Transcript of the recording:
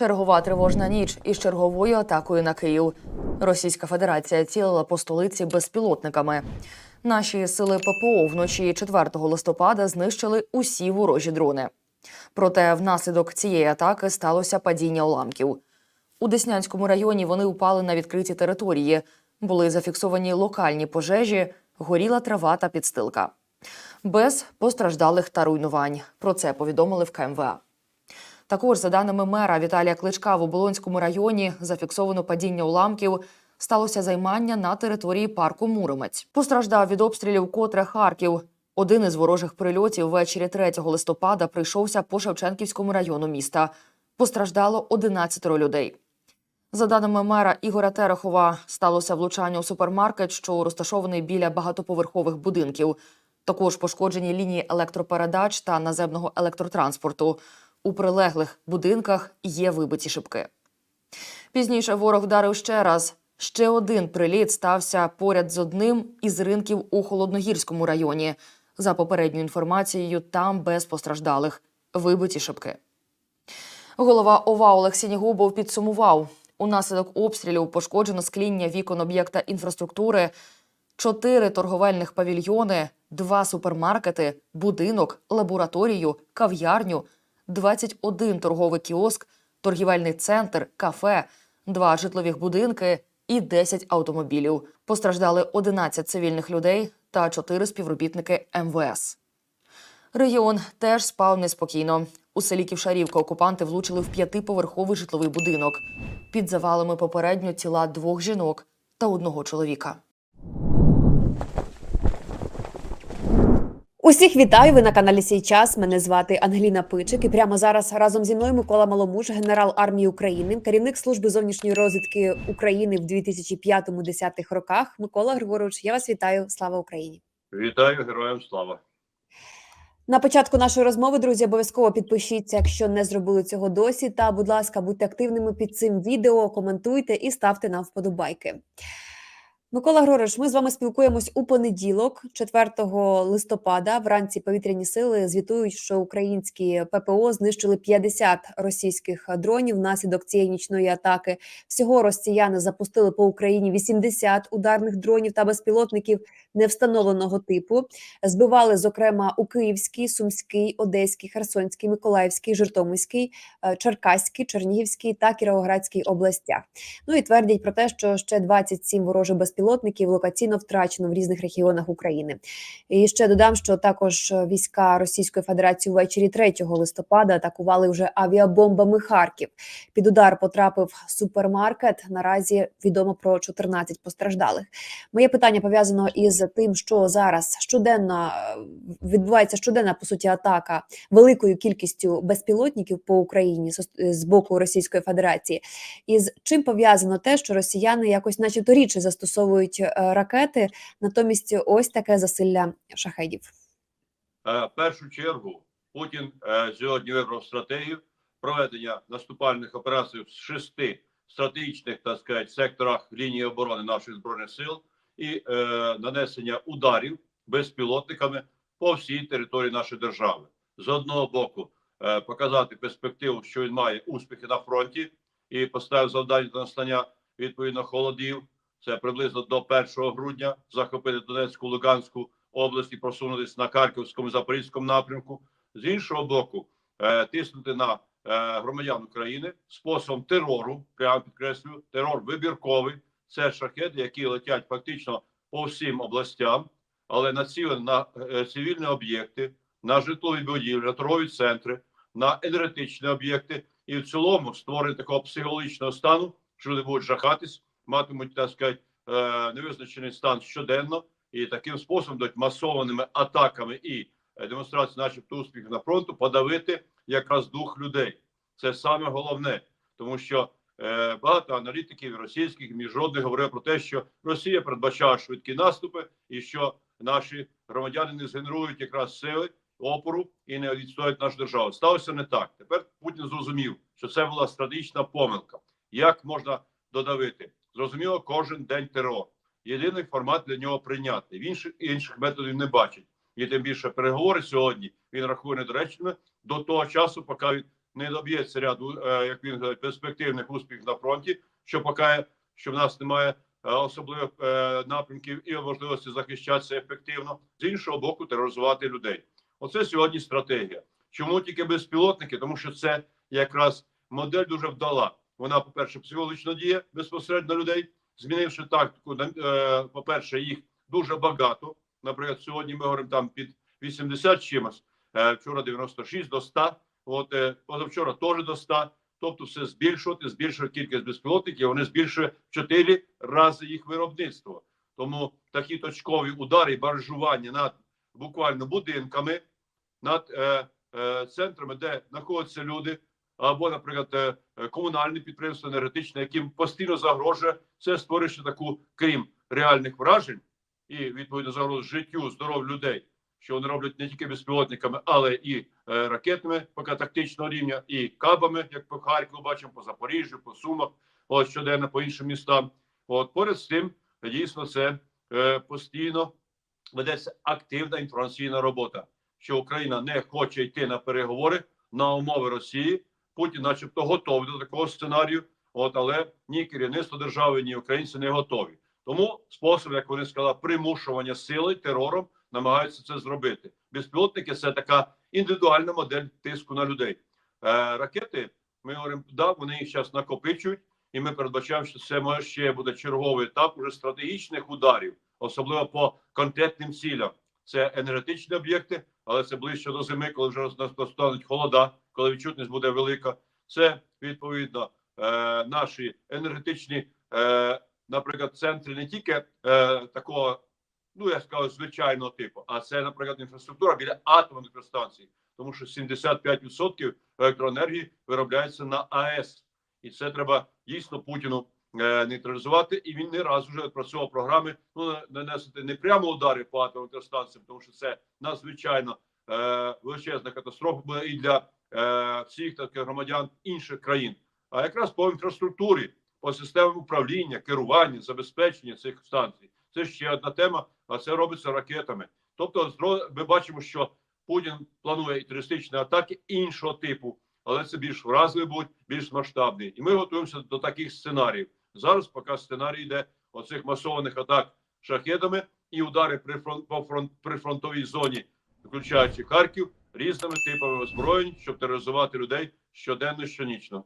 Чергова тривожна ніч із черговою атакою на Київ. Російська Федерація цілила по столиці безпілотниками. Наші сили ППО вночі 4 листопада знищили усі ворожі дрони. Проте внаслідок цієї атаки сталося падіння уламків. У Деснянському районі вони упали на відкриті території. Були зафіксовані локальні пожежі, горіла трава та підстилка. Без постраждалих та руйнувань. Про це повідомили в КМВА. Також, за даними мера Віталія Кличка, в Оболонському районі зафіксовано падіння уламків. Сталося займання на території парку Муромець. Постраждав від обстрілів котре Харків. Один із ворожих прильотів ввечері 3 листопада прийшовся по Шевченківському району міста. Постраждало 11 людей. За даними мера Ігоря Терехова, сталося влучання у супермаркет, що розташований біля багатоповерхових будинків. Також пошкоджені лінії електропередач та наземного електротранспорту. У прилеглих будинках є вибиті шибки. Пізніше ворог вдарив ще раз. Ще один приліт стався поряд з одним із ринків у Холодногірському районі. За попередньою інформацією, там без постраждалих вибиті шибки. Голова ОВА Олексій Нігубов підсумував: унаслідок обстрілів пошкоджено скління вікон об'єкта інфраструктури, чотири торговельних павільйони, два супермаркети, будинок, лабораторію, кав'ярню, 21 торговий кіоск, торгівельний центр, кафе, два житлових будинки і 10 автомобілів. Постраждали 11 цивільних людей та 4 співробітники МВС. Регіон теж спав неспокійно. У селі Ківшарівка окупанти влучили в п'ятиповерховий житловий будинок. Під завалами попередньо тіла двох жінок та одного чоловіка. Усіх вітаю. Ви на каналі Сій час. Мене звати Ангеліна Пичик. І прямо зараз разом зі мною Микола Маломуж, генерал армії України, керівник служби зовнішньої розвідки України в 2005-10 роках. Микола Григорович, я вас вітаю. Слава Україні! Вітаю героям слава. На початку нашої розмови, друзі, обов'язково підпишіться, якщо не зробили цього досі. Та, будь ласка, будьте активними під цим відео, коментуйте і ставте нам вподобайки. Микола Грориш, ми з вами спілкуємось у понеділок, 4 листопада. Вранці повітряні сили звітують, що українські ППО знищили 50 російських дронів внаслідок цієї нічної атаки. Всього росіяни запустили по Україні 80 ударних дронів та безпілотників невстановленого типу. Збивали, зокрема, у Київській, Сумській, Одеській, Херсонській, Миколаївській, Житомирській, е, Черкаській, Чернігівській та Кіровоградській областях. Ну і твердять про те, що ще 27 ворожих безпілотників локаційно втрачено в різних регіонах України. І ще додам, що також війська Російської Федерації ввечері 3 листопада атакували вже авіабомбами Харків. Під удар потрапив супермаркет. Наразі відомо про 14 постраждалих. Моє питання пов'язано із тим, що зараз щоденно е, відбувається щоденна по суті атака великою кількістю безпілотників по Україні з- боку Російської Федерації. І з чим пов'язано те, що росіяни якось, начебто, рідше застосовують е, ракети, натомість ось таке засилля шахедів. Е, В першу чергу Путін сьогодні вибрав стратегію проведення наступальних операцій в шести стратегічних так сказати, секторах лінії оборони наших збройних сил і е, нанесення ударів безпілотниками по всій території нашої держави. З одного боку, е, показати перспективу, що він має успіхи на фронті, і поставив завдання до настання відповідно холодів. Це приблизно до 1 грудня захопити Донецьку, Луганську області, просунутися на Харківському, Запорізькому напрямку. З іншого боку, е, тиснути на е, громадян України способом терору, прямо підкреслюю, терор вибірковий. Це шахеди, які летять фактично по всім областям, але націлені на е, цивільні об'єкти, на житлові будівлі, на торгові центри, на енергетичні об'єкти, і в цілому створення такого психологічного стану, що люди будуть жахатись, матимуть так сказати, е, невизначений стан щоденно, і таким способом дать масованими атаками і е, демонстрацією, начебто, успіхів на фронту, подавити якраз дух людей. Це саме головне, тому що багато аналітиків російських міжнародних говорили про те, що Росія передбачає швидкі наступи, і що наші громадяни не згенерують якраз сили опору і не відстоять нашу державу. Сталося не так. Тепер Путін зрозумів, що це була стратегічна помилка. Як можна додавити? Зрозуміло, кожен день терор. Єдиний формат для нього прийнятний. Він інших, інших методів не бачить. І тим більше переговори сьогодні він рахує недоречними до того часу, поки він не доб'ється ряду, е, як він говорить, перспективних успіхів на фронті, що покаже, що в нас немає е, особливих е, напрямків і можливості захищатися ефективно, з іншого боку, тероризувати людей. Оце сьогодні стратегія. Чому тільки безпілотники? Тому що це якраз модель дуже вдала. Вона, по-перше, психологічно діє безпосередньо людей, змінивши тактику. на- е, По-перше, їх дуже багато. Наприклад, сьогодні ми говоримо там під 80 чимось, вчора 96 до 100, от е, позавчора теж до 100. Тобто, все збільшувати, збільшує кількість безпілотників. Вони збільшує в 4 рази їх виробництво. Тому такі точкові удари і баражування над буквально будинками, над е, е, центрами, де знаходяться люди, або, наприклад, е, е, комунальне підприємство енергетичне, яким постійно загрожує це створює таку, крім реальних вражень і відповідно загроз життю, здоров'ю людей, що вони роблять не тільки безпілотниками, але і ракетами поки тактичного рівня, і кабами, як по Харкову бачимо, по Запоріжжю, по Сумах, от щоденно по іншим містам. От поряд з тим, дійсно, це е, постійно ведеться активна інформаційна робота, що Україна не хоче йти на переговори на умови Росії. Путін, начебто, готовий до такого сценарію. От, але ні керівництво держави, ні українці не готові. Тому спосіб, як вони сказали, примушування сили терором намагаються це зробити. Безпілотники це така індивідуальна модель тиску на людей. Е, ракети, ми говоримо, да, вони їх зараз накопичують, і ми передбачаємо, що це може ще буде черговий етап уже стратегічних ударів, особливо по конкретним цілям. Це енергетичні об'єкти, але це ближче до зими, коли вже настануть холода, коли відчутність буде велика. Це відповідно е, наші енергетичні, е, наприклад, центри не тільки е, такого, ну я скажу, звичайного типу, а це, наприклад, інфраструктура біля атомних електростанцій, тому що 75% електроенергії виробляється на АЕС, і це треба дійсно Путіну е, нейтралізувати. І він не раз вже працював програми ну нанести не прямо удари по атомним електростанціям, тому що це надзвичайно е, величезна катастрофа буде і для е, всіх таких громадян інших країн, а якраз по інфраструктурі, по системам управління, керування, забезпечення цих станцій. Це ще одна тема, а це робиться ракетами. Тобто, ми бачимо, що Путін планує і терористичні атаки іншого типу, але це більш вразливі будуть, більш масштабні. І ми готуємося до таких сценаріїв. Зараз поки сценарій йде оцих масованих атак шахедами і удари при фронт по фронт при фронтовій зоні, включаючи Харків, різними типами озброєнь, щоб тероризувати людей щоденно, щонічно.